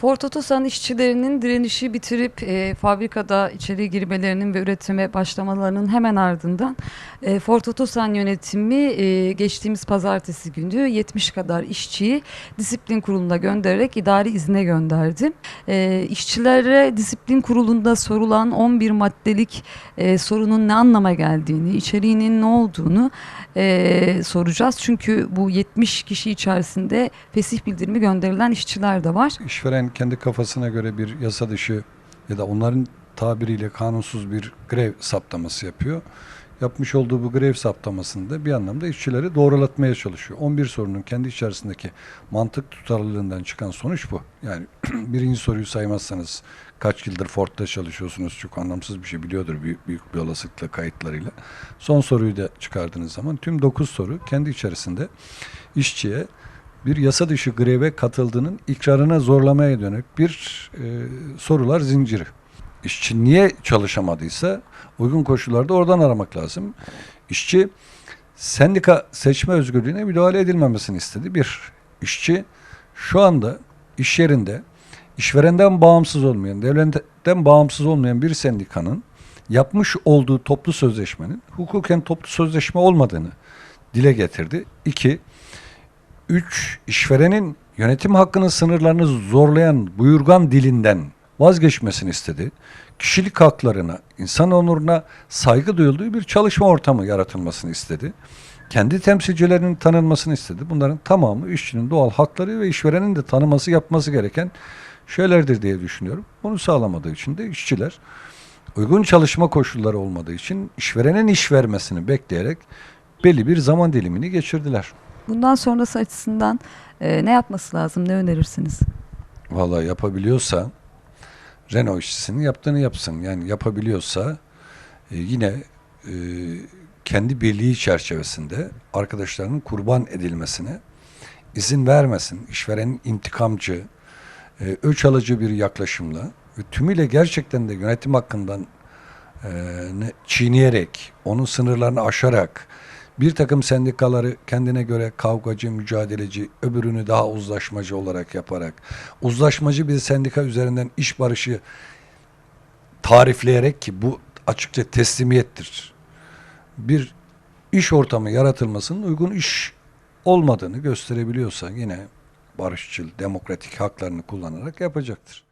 Ford Otosan işçilerinin direnişi bitirip e, fabrikada içeri girmelerinin ve üretime başlamalarının hemen ardından e, Ford Otosan yönetimi e, geçtiğimiz pazartesi günü 70 kadar işçiyi disiplin kuruluna göndererek idari izne gönderdi. E, işçilere disiplin kurulunda sorulan 11 maddelik e, sorunun ne anlama geldiğini, içeriğinin ne olduğunu e, soracağız. Çünkü bu 70 kişi içerisinde fesih bildirimi gönderilen işçiler de var. İşveren kendi kafasına göre bir yasa dışı ya da onların tabiriyle kanunsuz bir grev saptaması yapıyor. Yapmış olduğu bu grev saptamasında bir anlamda işçileri doğrulatmaya çalışıyor. 11 sorunun kendi içerisindeki mantık tutarlılığından çıkan sonuç bu. Yani birinci soruyu saymazsanız kaç yıldır Ford'da çalışıyorsunuz çok anlamsız bir şey biliyordur büyük, büyük bir olasılıkla kayıtlarıyla. Son soruyu da çıkardığınız zaman tüm 9 soru kendi içerisinde işçiye bir yasa dışı greve katıldığının ikrarına zorlamaya dönük bir e, sorular zinciri. İşçi niye çalışamadıysa uygun koşullarda oradan aramak lazım. İşçi sendika seçme özgürlüğüne müdahale edilmemesini istedi. Bir, işçi şu anda iş yerinde işverenden bağımsız olmayan, devletten bağımsız olmayan bir sendikanın yapmış olduğu toplu sözleşmenin hukuken toplu sözleşme olmadığını dile getirdi. İki, Üç, işverenin yönetim hakkının sınırlarını zorlayan buyurgan dilinden vazgeçmesini istedi. Kişilik haklarına, insan onuruna saygı duyulduğu bir çalışma ortamı yaratılmasını istedi. Kendi temsilcilerinin tanınmasını istedi. Bunların tamamı işçinin doğal hakları ve işverenin de tanıması yapması gereken şeylerdir diye düşünüyorum. Bunu sağlamadığı için de işçiler uygun çalışma koşulları olmadığı için işverenin iş vermesini bekleyerek belli bir zaman dilimini geçirdiler. Bundan sonrası açısından e, ne yapması lazım, ne önerirsiniz? Vallahi yapabiliyorsa Renault işçisinin yaptığını yapsın. Yani yapabiliyorsa e, yine e, kendi birliği çerçevesinde arkadaşlarının kurban edilmesine izin vermesin. İşverenin intikamcı, e, öç alıcı bir yaklaşımla ve tümüyle gerçekten de yönetim hakkından e, ne, çiğneyerek, onun sınırlarını aşarak bir takım sendikaları kendine göre kavgacı, mücadeleci, öbürünü daha uzlaşmacı olarak yaparak, uzlaşmacı bir sendika üzerinden iş barışı tarifleyerek ki bu açıkça teslimiyettir. Bir iş ortamı yaratılmasının uygun iş olmadığını gösterebiliyorsa yine barışçıl, demokratik haklarını kullanarak yapacaktır.